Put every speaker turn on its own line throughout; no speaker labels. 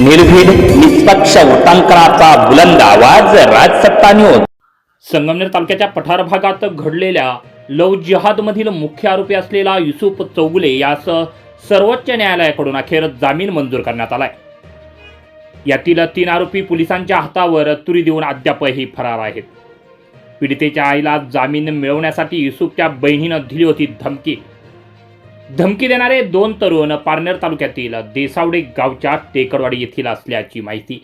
निर्भीड निष्पक्ष वृत्तांकनाचा बुलंद आवाज राजसत्ता न्यूज
संगमनेर तालुक्याच्या पठार भागात घडलेल्या लव जिहादमधील मुख्य आरोपी असलेला युसुफ चौगुले यास सर्वोच्च न्यायालयाकडून अखेर जामीन मंजूर करण्यात आलाय. यातील तीन आरोपी पोलिसांच्या हातावर तुरी देऊन अद्यापही फरार आहेत. पीडितेच्या आईला जामीन मिळवण्यासाठी युसुफच्या बहिणीनं दिली होती धमकी. धमकी देणारे दोन तरुण पारनेर तालुक्यातील देसावडे गावच्या टेकडवाडी येथील असल्याची माहिती.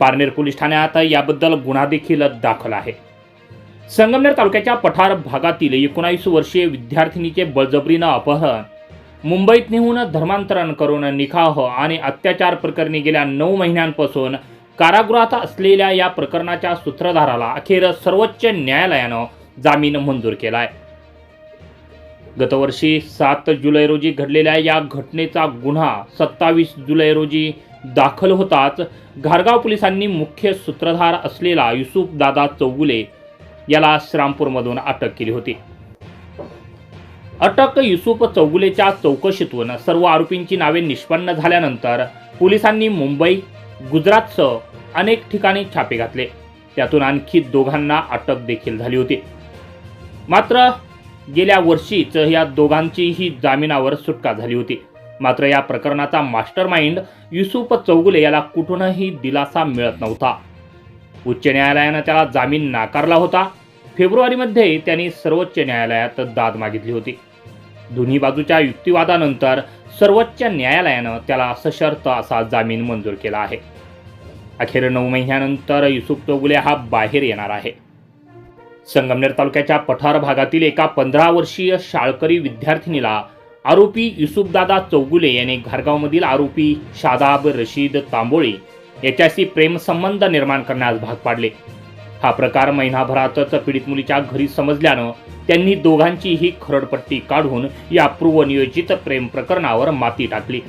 पारनेर पोलीस ठाण्यात याबद्दल गुन्हा देखील दाखल आहे. संगमनेर तालुक्याच्या पठार भागातील एकोणावीस वर्षीय विद्यार्थिनीचे बळजबरीनं अपहरण. मुंबईत नेहून धर्मांतरण करून निकाह आणि अत्याचार प्रकरणी गेल्या नऊ महिन्यांपासून कारागृहात असलेल्या या प्रकरणाच्या सूत्रधाराला अखेर सर्वोच्च न्यायालयानं जामीन मंजूर केला आहे गतवर्षी सात जुलै रोजी घडलेल्या या घटनेचा गुन्हा सत्तावीस जुलै रोजी दाखल होताच घारगाव पोलिसांनी मुख्य सूत्रधार असलेला युसुफ दादा चौगुले याला श्रामपूरमधून अटक केली होती. अटक युसुफ चौगुलेच्या चौकशीतून सर्व आरोपींची नावे निष्पन्न झाल्यानंतर पोलिसांनी मुंबई गुजरातसह अनेक ठिकाणी छापे घातले. त्यातून आणखी दोघांना अटक देखील झाली होती. मात्र गेल्या वर्षीच या दोघांचीही जामिनावर सुटका झाली होती. मात्र या प्रकरणाचा मास्टर माइंड युसुफ चौगुले याला कुठूनही दिलासा मिळत नव्हता. उच्च न्यायालयानं त्याला जामीन नाकारला होता. फेब्रुवारीमध्ये त्यांनी सर्वोच्च न्यायालयात दाद मागितली होती. दोन्ही बाजूच्या युक्तिवादानंतर सर्वोच्च न्यायालयानं त्याला सशर्त असा जामीन मंजूर केला आहे. अखेर नऊ महिन्यानंतर युसुफ चौगुले हा बाहेर येणार आहे. संगमनेर तालुक्याच्या पठार भागातील एका पंधरा वर्षीय शाळकरी विद्यार्थिनीला आरोपी युसुफदादा चौगुले यांनी घारगावमधील आरोपी शादाब रशीद तांबोळे याच्याशी प्रेमसंबंध निर्माण करण्यास भाग पाडले. हा प्रकार महिनाभरातच पीडित मुलीच्या घरी समजल्यानं त्यांनी दोघांचीही खरडपट्टी काढून या पूर्वनियोजित प्रेम प्रकरणावर माती टाकली.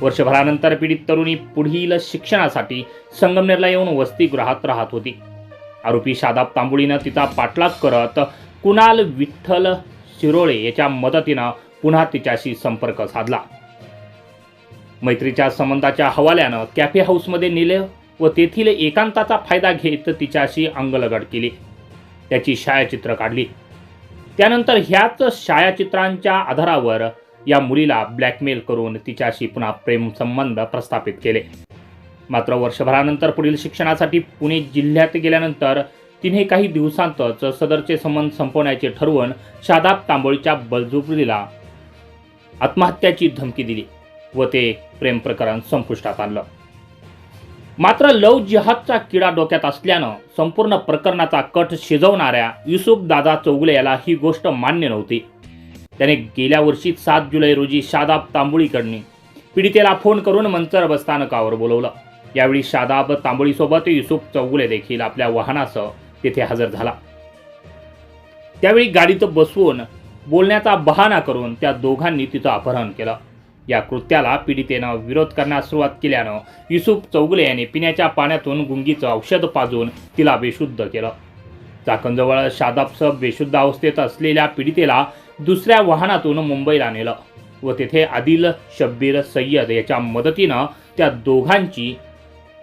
वर्षभरानंतर पीडित तरुणी पुढील शिक्षणासाठी संगमनेरला येऊन वसतिगृहात राहत होती. आरोपी शादाब तांबुळीनं तिचा पाठलाग करत कुणाल विठ्ठल शिरोळे याच्या मदतीनं पुन्हा तिच्याशी संपर्क साधला. मैत्रीच्या संबंधाच्या हवाल्यानं कॅफे हाऊसमध्ये नेले व तेथील एकांताचा फायदा घेत तिच्याशी अंगलगड केली. त्याची छायाचित्र काढली. त्यानंतर ह्याच छायाचित्रांच्या आधारावर या मुलीला ब्लॅकमेल करून तिच्याशी पुन्हा प्रेमसंबंध प्रस्थापित केले. मात्र वर्षभरानंतर पुढील शिक्षणासाठी पुणे जिल्ह्यात गेल्यानंतर तिने काही दिवसांतच सदरचे संबंध संपवण्याचे ठरवून शादाब तांबोळीच्या बलजुबरीला आत्महत्याची धमकी दिली व ते प्रेम प्रकरण संपुष्टात आणलं. मात्र लव जिहादचा किडा डोक्यात असल्यानं संपूर्ण प्रकरणाचा कट शिजवणाऱ्या युसुफ दादा चौगुले याला ही गोष्ट मान्य नव्हती. त्याने गेल्या वर्षी सात जुलै रोजी शादाब तांबोळीकडनी पीडितेला फोन करून मंचर बसस्थानकावर बोलवलं. यावेळी शादाब तांबोळीसोबत युसुफ चौगुले देखील आपल्या वाहनासह तेथे हजर झाला. त्यावेळी गाडीत बसवून बोलण्याचा बहाणा करून त्या दोघांनी तिचं अपहरण केलं. या कृत्याला पीडितेनं विरोध करण्यास सुरुवात केल्यानं युसुफ चौगुले यांनी पिण्याच्या पाण्यातून गुंगीचं औषध पाजून तिला बेशुद्ध केलं. चाकणजवळ शादाबसह बेशुद्ध अवस्थेत असलेल्या पीडितेला दुसऱ्या वाहनातून मुंबईला नेलं व तेथे आदिल शब्बीर सय्यद याच्या मदतीनं त्या दोघांची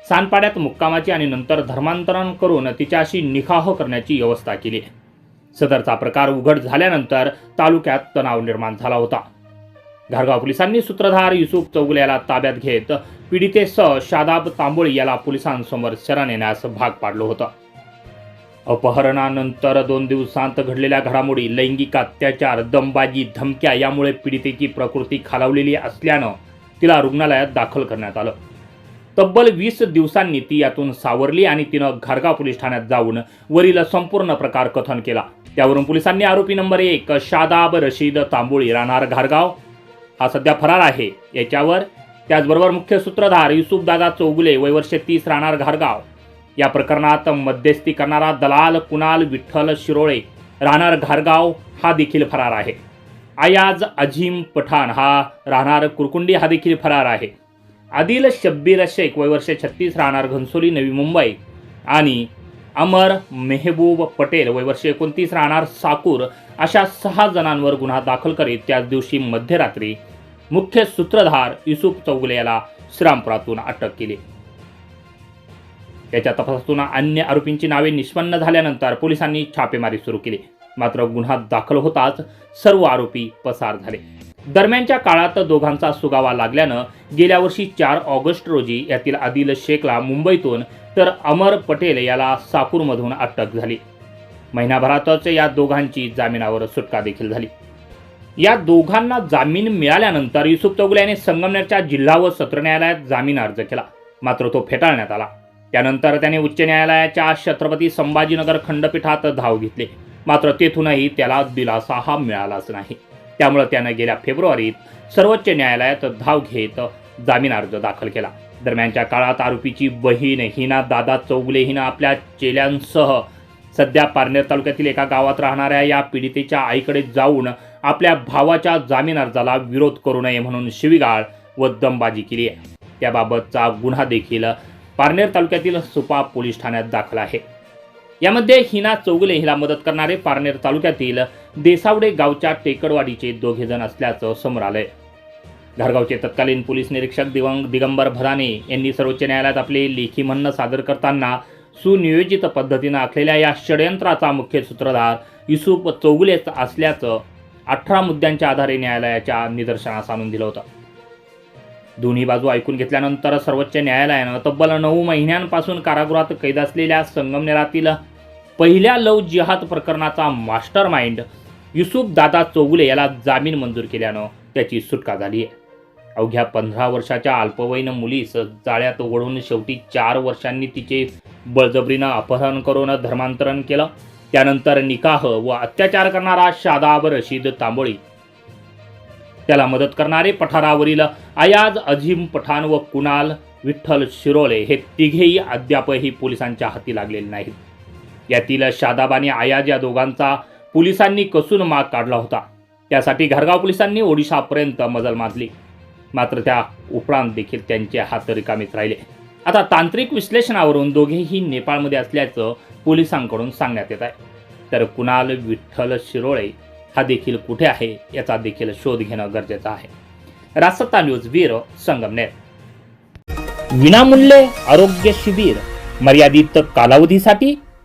सानपाड्यात मुक्कामाची आणि नंतर धर्मांतरण करून तिच्याशी निकाह करण्याची व्यवस्था केली. सदरचा प्रकार उघड झाल्यानंतर तालुक्यात तणाव निर्माण झाला होता. घारगाव पोलिसांनी सूत्रधार युसुफ चौगुले याला ताब्यात घेत पीडितेसह शादाब तांबोळी याला पोलिसांसमोर शरण येण्यास भाग पाडलं होतं. अपहरणानंतर दोन दिवसांत घडलेल्या घडामोडी लैंगिक अत्याचार दमबाजी धमक्या यामुळे पीडितेची प्रकृती खालावलेली असल्यानं तिला रुग्णालयात दाखल करण्यात आलं. तब्बल वीस दिवसांनी ती यातून सावरली आणि तिनं घारगाव पोलीस ठाण्यात जाऊन वरील संपूर्ण प्रकार कथन केला. त्यावरून पोलिसांनी आरोपी नंबर एक शादाब रशीद तांबोळी राहणार घारगाव. हा सध्या फरार आहे. याच्यावर त्याचबरोबर मुख्य सूत्रधार युसुफदादा चौगुले वयवर्षे तीस राहणार घारगाव. या प्रकरणात मध्यस्थी करणारा दलाल कुणाल विठ्ठल शिरोळे राहणार घारगाव हा देखील फरार आहे. आयाज अझीम पठाण हा राहणार कुरकुंडी हा देखील फरार आहे. आदिल शब्बीर शेख वयवर्ष छत्तीस राहणार घनसोली नवी मुंबई. आणि अमर मेहबूब पटेल वयवर्ष एकोणतीस राहणार साकूर अशा सहा जणांवर गुन्हा दाखल करीत त्याच दिवशी मध्यरात्री मुख्य सूत्रधार युसुफ चौगुले याला श्रीरामपुरातून अटक केली. त्याच्या तपासातून अन्य आरोपींची नावे निष्पन्न झाल्यानंतर पोलिसांनी छापेमारी सुरू केली. मात्र गुन्हा दाखल होताच सर्व आरोपी पसार झाले. दरम्यानच्या काळात दोघांचा सुगावा लागल्यानं गेल्या वर्षी चार ऑगस्ट रोजी यातील आदिल शेखला मुंबईतून तर अमर पटेल याला साकूरमधून अटक झाली. महिनाभरातच या दोघांची जामिनावर सुटका देखील झाली. या दोघांना जामीन मिळाल्यानंतर युसुफ चौगुले याने संगमनेरच्या जिल्हा व सत्र न्यायालयात जामीन अर्ज केला. मात्र तो फेटाळण्यात आला. त्यानंतर त्याने उच्च न्यायालयाच्या छत्रपती संभाजीनगर खंडपीठात धाव घेतली. मात्र तेथूनही त्याला दिलासा हा मिळालाच नाही. त्यामुळे त्यानं गेल्या फेब्रुवारीत सर्वोच्च न्यायालयात धाव घेत जामीन अर्ज दाखल केला. दरम्यानच्या काळात आरोपीची बहीण हिना दादा चौगुले हिनं आपल्या चेल्यांसह सध्या पारनेर तालुक्यातील एका गावात राहणाऱ्या या पीडितेच्या आईकडे जाऊन आपल्या भावाच्या जामीन अर्जाला विरोध करू नये म्हणून शिवीगाळ व दमबाजी केली आहे. त्याबाबतचा गुन्हा देखील पारनेर तालुक्यातील सुपा पोलीस ठाण्यात दाखल आहे. यामध्ये हिना चौगुले हिला मदत करणारे पारनेर तालुक्यातील देसावडे गावच्या टेकडवाडीचे दोघे जण असल्याचं समोर आलंय. घरगावचे तत्कालीन पोलीस निरीक्षक दिवंग दिगंबर भदाने यांनी सर्वोच्च न्यायालयात आपले लेखी म्हणणं सादर करताना सुनियोजित पद्धतीनं आखलेल्या या षडयंत्राचा मुख्य सूत्रधार युसुफ चौगुलेच असल्याचं अठरा मुद्द्यांच्या आधारे न्यायालयाच्या निदर्शनास आणून दिलं होतं. दोन्ही बाजू ऐकून घेतल्यानंतर सर्वोच्च न्यायालयानं तब्बल नऊ महिन्यांपासून कारागृहात कैद असलेल्या संगमनेरातील पहिल्या लव जिहाद प्रकरणाचा मास्टर माइंड युसुफ दादा चौगुले याला जामीन मंजूर केल्यानं त्याची सुटका झाली आहे. अवघ्या पंधरा वर्षाच्या अल्पवयीन मुलीस जाळ्यात ओढून शेवटी चार वर्षांनी तिचे बळजबरीनं अपहरण करून धर्मांतरण केलं. त्यानंतर निकाह व अत्याचार करणारा शादाब रशीद तांबोळी. त्याला मदत करणारे पठारावरील अयाज अझीम पठाण व कुणाल विठ्ठल शिरोळे हे तिघेही अद्यापही पोलिसांच्या हाती लागलेले नाहीत. यातील शादाब आणि आयाज या दोघांचा पोलिसांनी कसून माग काढला होता. त्यासाठी घरगाव पोलिसांनी ओडिशापर्यंत मजल माजली. मात्र त्या उपरांत देखील त्यांचे हात रिकामीच राहिले. आता तांत्रिक विश्लेषणावरून दोघेही नेपाळमध्ये असल्याचं पोलिसांकडून सांगण्यात येत आहे. तर कुणाल विठ्ठल शिरोळे हा देखील कुठे आहे याचा देखील शोध घेणं गरजेचं आहे. रासत्ता न्यूज वीर संगमनेर. विनामूल्य आरोग्य शिबिर मर्यादित कालावधीसाठी